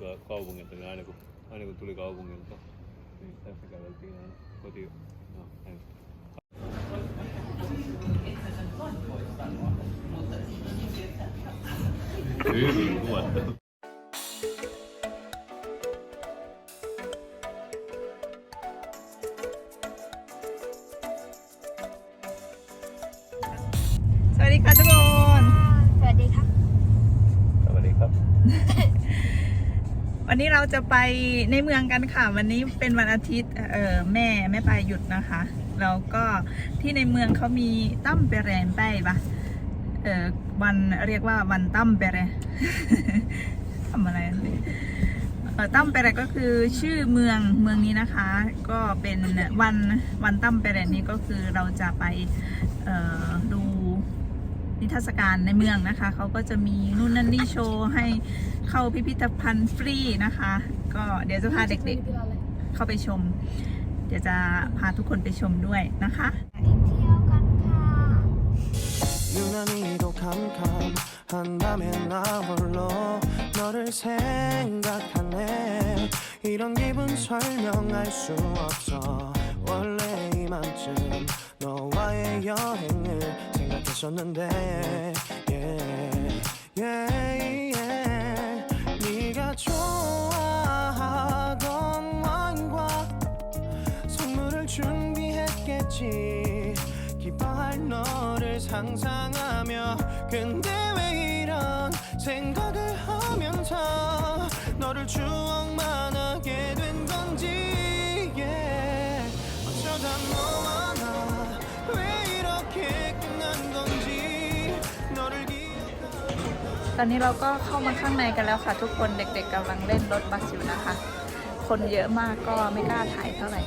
ka kaupungin tänne aina kun, aina kun tuli kaupungilta. Niin tässä käveltiin aina koti. No, näin. Hyvin kuvattu. วันนี้เราจะไปในเมืองกันค่ะ วันนี้เป็นวันอาทิตย์เออแม่แม่ปลายหยุดนะคะ แล้วก็ที่ในเมืองเขามีตั้มเปรนไปปะเออวันเรียกว่าวันตั้มเปรทำอะไรเออตั้มเปรก็คือชื่อเมืองเมืองนี้นะคะ ก็เป็นวันวันตั้มเปรนนี้ก็คือเราจะไปเออดู นิทรรศการในเมืองนะคะ เขาก็จะมีนู่นนั่นนี่โชว์ให้เข้าพิพิธภัณฑ์ฟรีนะคะ ก็เดี๋ยวจะพาเด็กๆเข้าไปชม เดี๋ยวจะพาทุกคนไปชมด้วยนะคะเ 있었는데 yeah, yeah, yeah. 네가 좋아하던 와인과 선물을 준비했겠지 기뻐할 너를 상상하며 근데 왜 이런 생각 อนนี้เราก็เข้ามาข้างในกันแล้วค่ะ ทุกคนเด็กๆกำลังเล่นรถบัสอยู่นะคะ คนเยอะมากก็ไม่กล้าถ่ายเท่าไหร่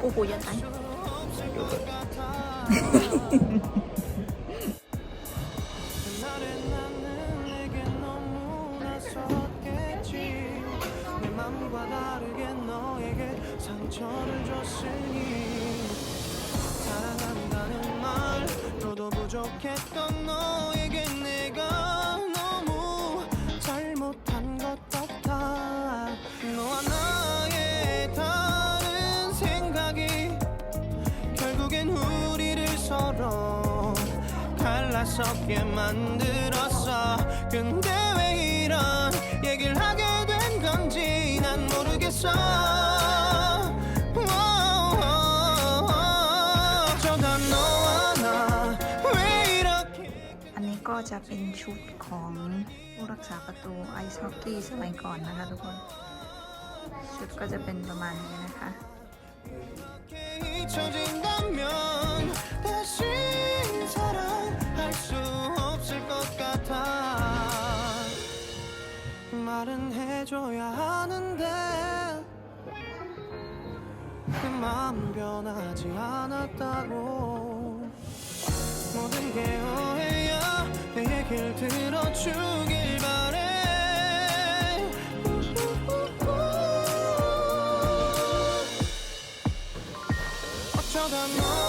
ปูปูยังไง 부족했던 너에게 내가 너무 잘못한 것 같아. 너와 나의 다른 생각이 결국엔 우리를 서로 갈라서게 만들었어. 근데 왜 이런 얘기를 하게 된 건지 난 모르겠어 จะเป็นชุดของผู้รักษาประตูไอซ์ฮอกกี้สมัยก่อนนะคะทุกคน ชุดก็จะเป็นประมาณนี้นะคะ이 내 얘길 들어주길 바래. 어쩌다 너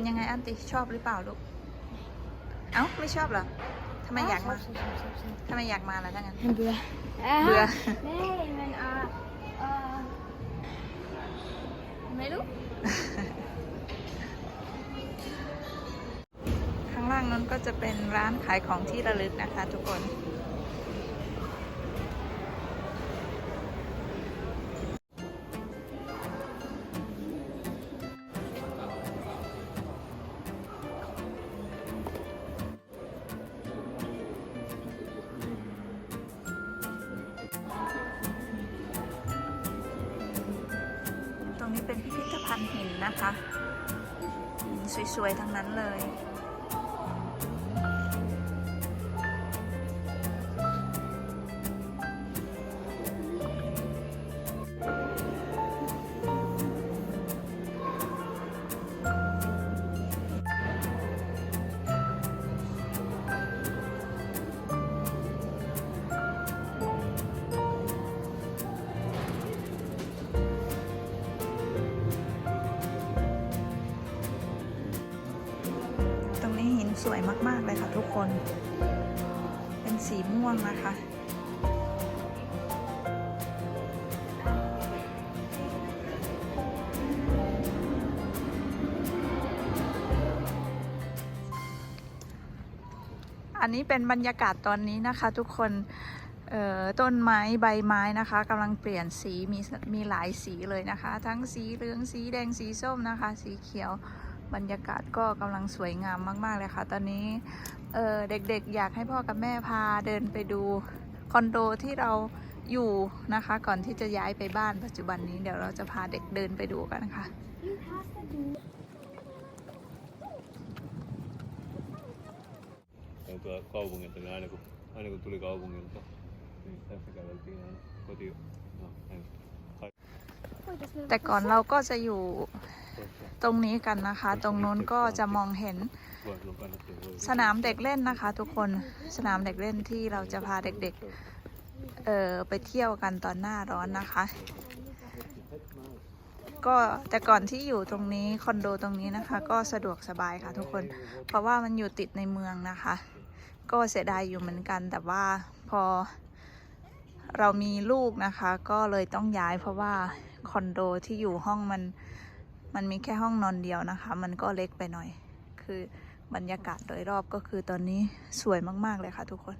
เป็นยังไงอันติชอบหรือเปล่าลูก เอ้าไม่ชอบเหรอทำไมอยากมาทำไมอยากมาล่ะถ้างั้นเบื่อเบื่อแม่มันอะเออไม่รู้ข้างล่างนั้นก็จะเป็นร้านขายของที่ระลึกนะคะทุกคน นะคะ สวยๆ ทั้งนั้นเลย สวยมากๆเลยค่ะทุกคน เป็นสีม่วงนะคะ อันนี้เป็นบรรยากาศตอนนี้นะคะทุกคนต้นไม้ใบไม้นะคะกำลังเปลี่ยนสีมีมีหลายสีเลยนะคะ ทั้งสีเหลืองสีแดงสีส้มนะคะ สีเขียว บรรยากาศก็กำลังสวยงามมาก ๆ เลยค่ะ ตอนนี้เอ่อเด็กๆ อยากให้พ่อกับแม่พาเดินไปดูคอนโดที่เราอยู่นะคะ ก่อนที่จะย้ายไปบ้านปัจจุบันนี้เดี๋ยวเราจะพาเด็กเดินไปดูกันค่ะ tuolla kaupungilta, niin aina kun, aina kun tuli kaupungilta, niin tässä käveltiin aina kotiin. No, näin. แต่ก่อนเราก็จะอยู่ ตรงนี้กันนะคะ ตรงนู้นก็จะมองเห็น Voi, sulla on kannattaa voi. สนามเด็กเล่นนะคะ ทุกคนสนามเด็กเล่นที่เราจะพาเด็กๆเอ่อไปเที่ยวกันตอนหน้าร้อนนะคะ ก็แต่ก่อนที่อยู่ตรงนี้คอนโดตรงนี้นะคะ ก็สะดวกสบายค่ะทุกคน เพราะว่ามันอยู่ติดในเมืองนะคะ ก็เสียดายอยู่เหมือนกัน แต่ว่าพอเรามีลูกนะคะ ก็เลยต้องย้ายเพราะว่าคอนโดที่อยู่ห้องมัน มันมีแค่ห้องนอนเดียวนะคะ มันก็เล็กไปหน่อย คือบรรยากาศโดยรอบก็คือตอนนี้สวยมาก ๆ เลยค่ะทุกคน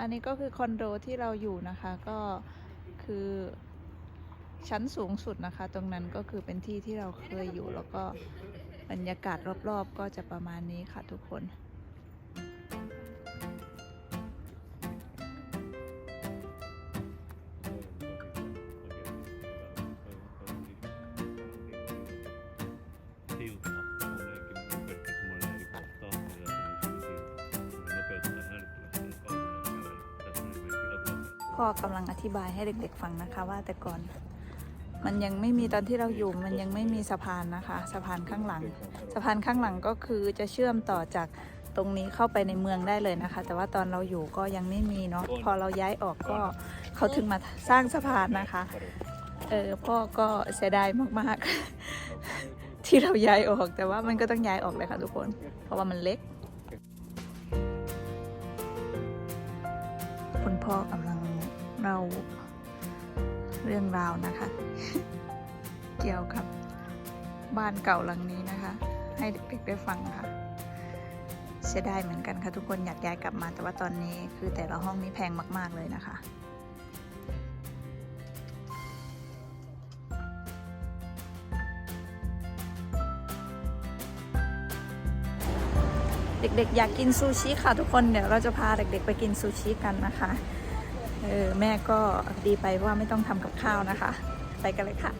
อันนี้ก็คือคอนโดที่เราอยู่นะคะ ก็คือชั้นสูงสุดนะคะ ตรงนั้นก็คือเป็นที่ที่เราเคยอยู่แล้วก็บรรยากาศรอบ ๆ ก็จะประมาณนี้ค่ะทุกคน ธิบายให้เด็กๆฟังนะคะว่าแต่ก่อน มันยังไม่มีตอนที่เราอยู่มันยังไม่มีสะพานนะคะ สะพานข้างหลัง สะพานข้างหลังก็คือจะเชื่อมต่อจากตรงนี้เข้าไปในเมืองได้เลยนะคะ แต่ว่าตอนเราอยู่ก็ยังไม่มีเนาะพอเราย้ายออกก็เขาถึงมาสร้างสะพานนะคะเออพ่อก็เสียดายมากๆ ที่เราย้ายออกแต่ว่ามันก็ต้องย้ายออกเลยค่ะทุกคน เพราะว่ามันเล็ก คุณพ่อกำลัง เราเรื่องราวนะคะ เกี่ยวกับบ้านเก่าหลังนี้นะคะ ให้เด็กๆได้ฟังค่ะ เสียดายเหมือนกันค่ะทุกคนอยากย้ายกลับมาแต่ว่าตอนนี้คือแต่ละห้องนี้แพงมากๆเลยนะคะเด็กๆอยากกินซูชิค่ะทุกคนเดี๋ยวเราจะพาเด็กๆไปกินซูชิกันนะคะ เออแม่ก็ดีไปว่าไม่ต้องทำกับข้าวนะคะ ไปกันเลยค่ะ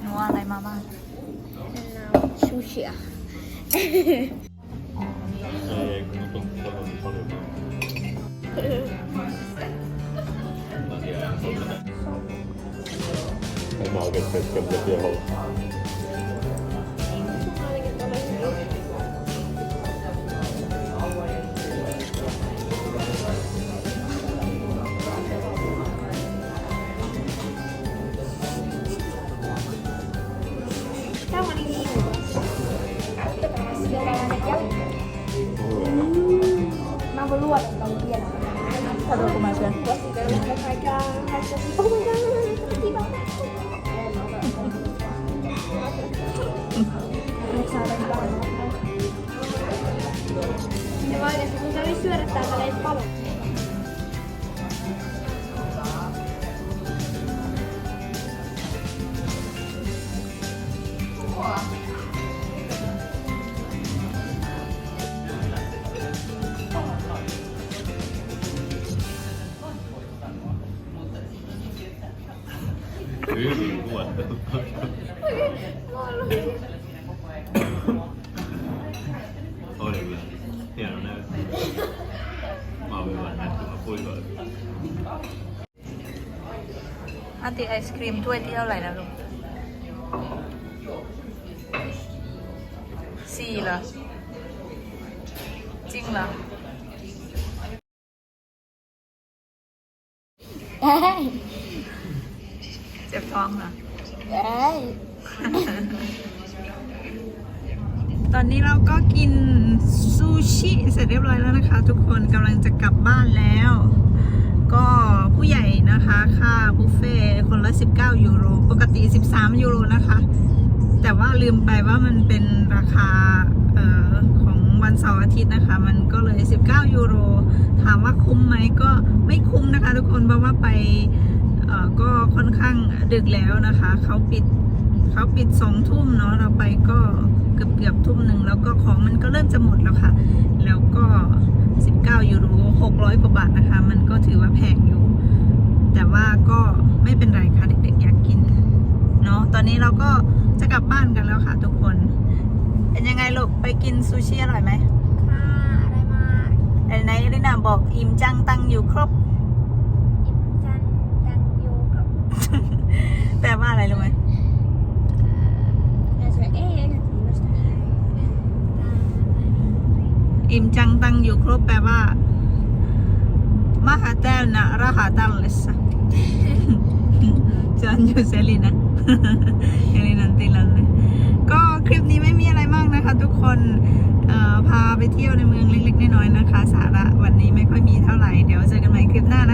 หนูเอาอะไรมาบ้างชูเชีย Ei, kun nyt on paljon paljon. En mä oikeesti edes mitä siellä haluaa. Får låna dem hela. ถ้าโดนกูมาเชิญ Oh my god, oh my god, Det var ju det, för hon hade ju syödä täältä näitä paloja. Hyvin kuvattu. Oli kyllä. Hieno näyttö. Mä oon hyvä nähty, mä puikoin. อันติไอศครีมถ้วยที่เท่าไหร่นะลูกสี่เหรอ จริงเหรอ Nej, เจ็บท้องเหรอ ตอนนี้เราก็กินซูชิเสร็จเรียบร้อยแล้วนะคะ ทุกคนกำลังจะกลับบ้านแล้ว ก็ผู้ใหญ่นะคะค่าบุฟเฟ่คนละ 19 ยูโร ปกติ 13 ยูโรนะคะ แต่ว่าลืมไปว่ามันเป็นราคาออของวันเสาร์อาทิตย์นะคะ มันก็เลย 19 ยูโร ถามว่าคุ้มไหมก็ไม่คุ้มนะคะ ทุกคนเพราะว่าไป ก็ค่อนข้างดึกแล้วนะคะเขาปิดเขาปิดสองทุ่มเนาะเราไปก็เกือบเกือบทุ่มหนึ่งแล้วก็ของมันก็เริ่มจะหมดแล้วค่ะ แล้วก็ 19 ยูโร 600 กว่าบาทนะคะ มันก็ถือว่าแพงอยู่ แต่ว่าก็ไม่เป็นไรค่ะ เด็กๆ อยากกินเนาะตอนนี้เราก็จะกลับบ้านกันแล้วค่ะทุกคน เป็นยังไงลูกไปกินซูชิอร่อยไหมค่ะอะไรมากไอ้ไหนลินาบอกอิ่มจังตังอยู่ครบ อิ่มจันจันยูครับ แปลว่าอะไรรู้ไหมอิ่มจังตังอยู่ครบแปลว่ามาหาแต้วนะราหาตังเลยสะจันอยู่เซลีนะเอลินันติลันเลยก็คลิปนี้ไม่มีอะไรมากนะคะ ทุกคนพาไปเที่ยวในเมืองเล็กๆน้อยๆนะคะ สาระวันนี้ไม่ค่อยมีเท่าไหร่ เดี๋ยวเจอกันใหม่คลิปหน้านะ